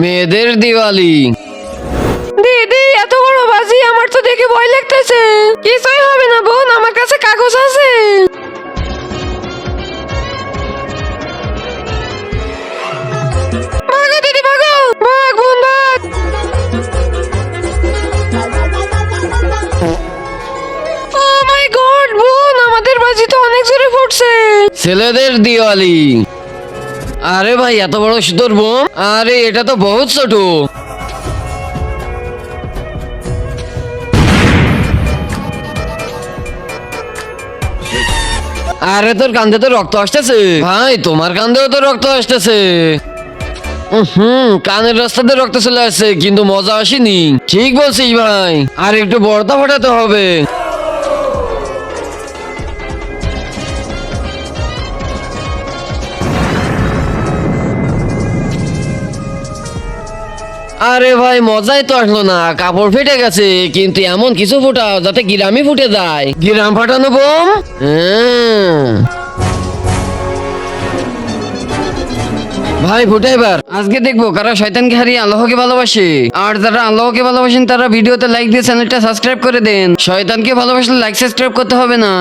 মেয়েদের দিওয়ালি। দিদি এত বড় বাজি আমার তো দেখে ভয় লাগতেছে। কিছুই হবে না বোন আমার কাছে কাগজ আছে। ভাগো দিদি ভাগো। ভাগ বোন ভাগ। ও মাই গড বোন আমাদের বাজি তো অনেক জোরে ফুটছে। ছেলেদের দিওয়ালি। আরে ভাই, এত বড় সুতোর বোম? আরে, এটা তো বহুত ছোট। আরে, তোর কান্দে তো রক্ত আসতেছে। ভাই, তোমার কান্দেও তো রক্ত আসতেছে। হুম, কানের রাস্তাতে রক্ত চলে আসছে, কিন্তু মজা আসেনি। ঠিক বলছিস ভাই। আর একটু বড়তা ফাটাতে হবে। আরে ভাই, মজাই তো আসলো না। কাপড় ফেটে গেছে, কিন্তু এমন কিছু ফুটাও যাতে গিরামি ফুটে যায়। গিরাম ফাটানো বোম? হ্যাঁ। ভাই, ফুটে এবার। আজকে দেখব কারা শয়তানকে হারিয়ে আল্লাহকে ভালোবাসে। আর যারা আল্লাহকে ভালোবাসেন, তারা ভিডিওতে লাইক দিয়ে চ্যানেলটা সাবস্ক্রাইব করে দেন। শয়তানকে ভালোবাসলে লাইক সাবস্ক্রাইব করতে হবে না।